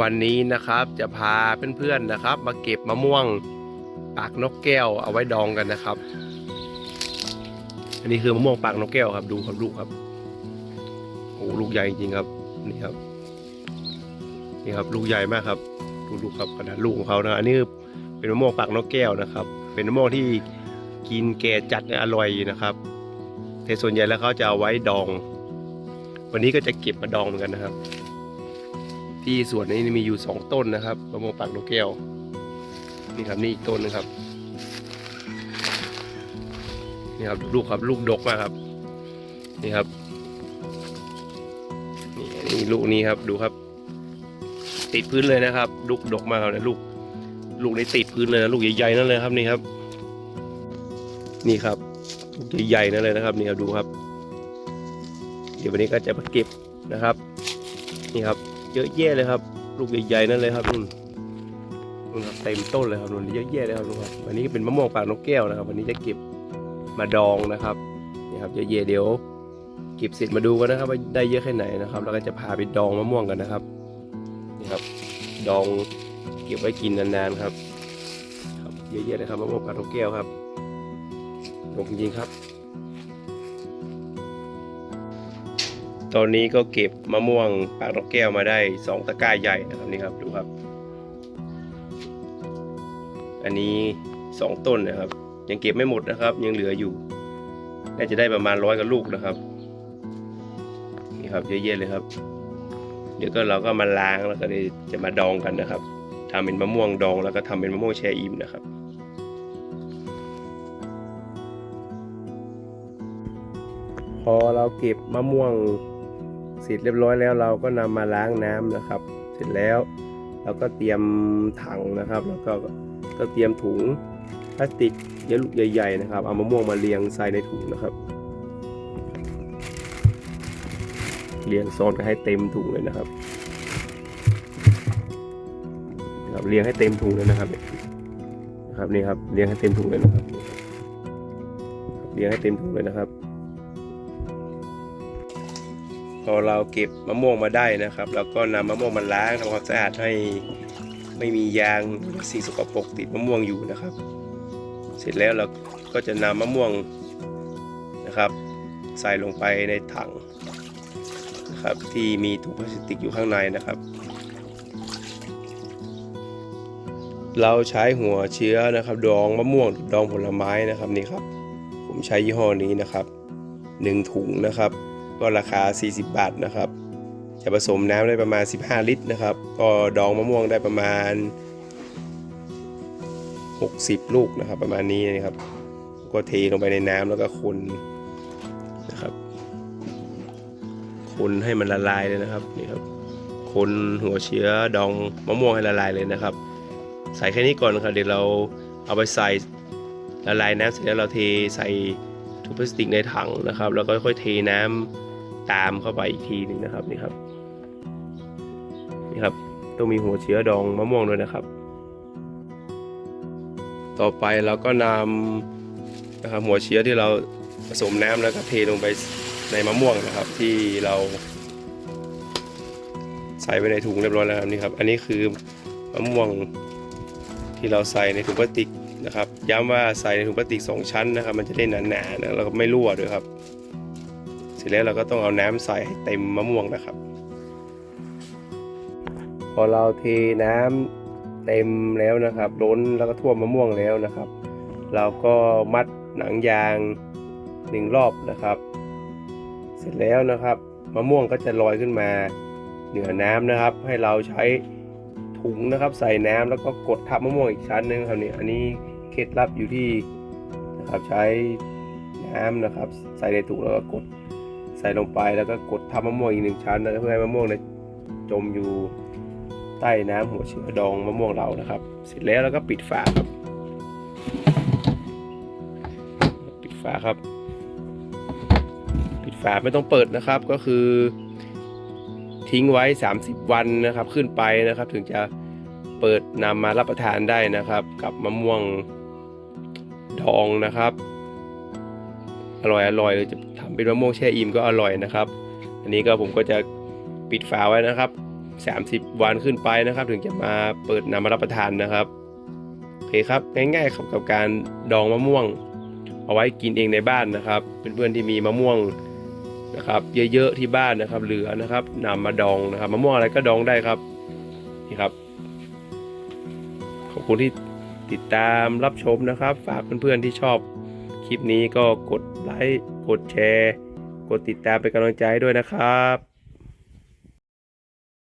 วันนี้นะครับจะพาเพื่อนๆนะครับ มาเก็บมะม่วงปากนกแก้วเอาไว้ดองกันนะครับ อันนี้คือมะม่วงปากนกแก้วครับดูครับลูกครับโอ้ลูกใหญ่จริงครับนี่ครับนี่ครับ ลูกใหญ่มากครับดูลูกครับขนาดลูกของเขานะอันนี้เป็นมะม่วงปากนกแก้วนะครับ เป็นมะม่วงที่กินแก่จัดอร่อยนะครับแต่ส่วนใหญ่แล้วเขาจะเอาไว้ดอง วันนี้ก็จะเก็บมาดองเหมือนกันนะครับ ที่สวนนี้มีอยู่สองต้นนะครับมะม่วงปากนกแก้วนี่ครับนี่อีกต้นหนึงครับนี่ครับลูกครับลูกดกมากครับ นี่ครับนี่นี่ลูกนี้ครับดูครับ ติดพื้นเลยนะครับ ลูกดกมากครับนะลูกลูกนี้ติดพื้นเลยนะลูกใหญ่ๆนั่นเลยครับนี่ครับ นี่ครับลูกใหญ่ๆนั่นเลยนะครับ นี่ครับดูครับ เดี๋ยววันนี้ก็จะมาเก็บนะครับ นี่ครับ เยอะแยะเลยครับ ลูกใหญ่ๆนั่นเลยครับนุ่นนุ่นครับเต็มต้นเลยครับนุ่นเยอะแยะเลยครับนุ่นครับวันนี้ก็เป็นมะม่วงปากนกแก้วนะครับ วันนี้จะเก็บมาดองนะครับนี่ครับเยอะแยะเดี๋ยวเก็บเสร็จมาดูกันนะครับว่าได้เยอะแค่ไหนนะครับ แล้วก็จะพาไปดองมะม่วงกันนะครับนี่ครับ ดองเก็บไว้กินนานๆครับ ครับเยอะแยะเลยครับมะม่วงปากนกแก้วครับดกจริงๆครับ ตอนนี้ก็เก็บมะม่วงปากนกแก้วมาได้สองตะกร้าใหญ่นะครับนี่ครับดูครับ อันนี้สองต้นนะครับ ยังเก็บไม่หมดนะครับ ยังเหลืออยู่ น่าจะได้ประมาณร้อยกว่าลูกนะครับนี่ครับเยอะแยะเลยครับ เดี๋ยวก็เราก็มาล้างแล้วก็จะมาดองกันนะครับทำเป็นมะม่วงดองแล้วก็ทำเป็นมะม่วงแช่อิ่มนะครับพอเราเก็บมะม่วง เสร็จเรียบร้อยแล้วเราก็นำมาล้างน้ำนะครับ เสร็จแล้วเราก็เตรียมถังนะครับ แล้วก็ก็เตรียมถุงพลาสติกเยอะลูกใหญ่ๆนะครับ เอามะม่วงมาเรียงใส่ในถุงนะครับ เรียงซ้อนกันให้เต็มถุงเลยนะครับนะครับเรียงให้เต็มถุงเลยนะครับนะครับนี่ครับเรียงให้เต็มถุงเลยนะครับ เรียงให้เต็มถุงเลยนะครับ พอเราเก็บมะม่วงมาได้นะครับ เราก็นำมะม่วงมาล้างทำความสะอาดให้ไม่มียางสิ่งสกปรกติดมะม่วงอยู่นะครับ เสร็จแล้วเราก็จะนำมะม่วงนะครับ ใส่ลงไปในถังนะครับที่มีถุงพลาสติกอยู่ข้างในนะครับ เราใช้หัวเชื้อนะครับ ดองมะม่วงดองผลไม้นะครับนี่ครับ ผมใช้ยี่ห้อนี้นะครับหนึ่งถุงนะครับ ก็ราคา 40 บาทนะครับ จะผสมน้ำได้ประมาณ 15 ลิตรนะครับ ก็ดองมะม่วงได้ประมาณ 60 ลูกนะครับ ประมาณนี้นะครับ ก็เทลงไปในน้ำแล้วก็คนนะครับ คนให้มันละลายเลยนะครับนี่ครับ คนหัวเชื้อดองมะม่วงให้ละลายเลยนะครับ ใส่แค่นี้ก่อนครับเดี๋ยวเราเอาไปใส่ละลายน้ำเสร็จแล้วเราเทใส่ ถุงพลาสติกในถังนะครับ แล้วก็ค่อยเทน้ำตามเข้าไปอีกทีหนึ่งนะครับนี่ครับนี่ครับต้องมีหัวเชื้อดองมะม่วงด้วยนะครับ ต่อไปเราก็นำนะครับหัวเชื้อที่เราผสมน้ำแล้วก็เทลงไปในมะม่วงนะครับ ที่เราใส่ไว้ในถุงเรียบร้อยแล้วนี่ครับ อันนี้คือมะม่วงที่เราใส่ในถุงพลาสติก นะครับ ย้ำว่าใส่ในถุงพลาสติกสองชั้นนะครับ มันจะได้หนาๆนะแล้วก็ไม่รั่วด้วยครับ เสร็จแล้วเราก็ต้องเอาน้ำใส่ให้เต็มมะม่วงนะครับ พอเราเทน้ำเต็มแล้วนะครับ ล้นแล้วก็ท่วมมะม่วงแล้วนะครับ เราก็มัดหนังยางหนึ่งรอบนะครับ เสร็จแล้วนะครับมะม่วงก็จะลอยขึ้นมาเหนือน้ำนะครับ ให้เราใช้ถุงนะครับ ใส่น้ำแล้วก็กดทับมะม่วงอีกชั้นหนึงครับนี่อันนี้ เคล็ดลับอยู่ที่นะครับใช้น้ำนะครับ ใส่ในถุงแล้วก็กดใส่ลงไปแล้วก็กดทับมะม่วงอีกหนึ่งชั้นนะเพื่อให้มะม่วงเนี่ยจมอยู่ใต้น้ำหัวเชื้อดองมะม่วงเรานะครับ เสร็จแล้วเราก็ปิดฝาครับ ปิดฝาครับ ปิดฝาไม่ต้องเปิดนะครับก็คือ ทิ้งไว้ 30 วันนะครับ ขึ้นไปนะครับ ถึงจะเปิดนำมารับประทานได้นะครับ กับมะม่วง ดองนะครับ อร่อยอร่อยเลยจะทำเป็นมะม่วงแช่อิ่มก็อร่อยนะครับ อันนี้ก็ผมก็จะปิดฝาไว้นะครับ 30 วันขึ้นไปนะครับ ถึงจะมาเปิดนำมารับประทานนะครับโอเคครับง่ายๆครับกับการดองมะม่วง เอาไว้กินเองในบ้านนะครับเพื่อนๆที่มีมะม่วงนะครับ เยอะๆที่บ้านนะครับ เหลือนะครับนำมาดองนะครับมะม่วงอะไรก็ดองได้ครับนี่ครับขอบคุณที่ ติดตามรับชมนะครับ ฝากเพื่อนๆที่ชอบคลิปนี้ก็กดไลค์ กดแชร์ กดติดตามเป็นกำลังใจด้วยนะครับ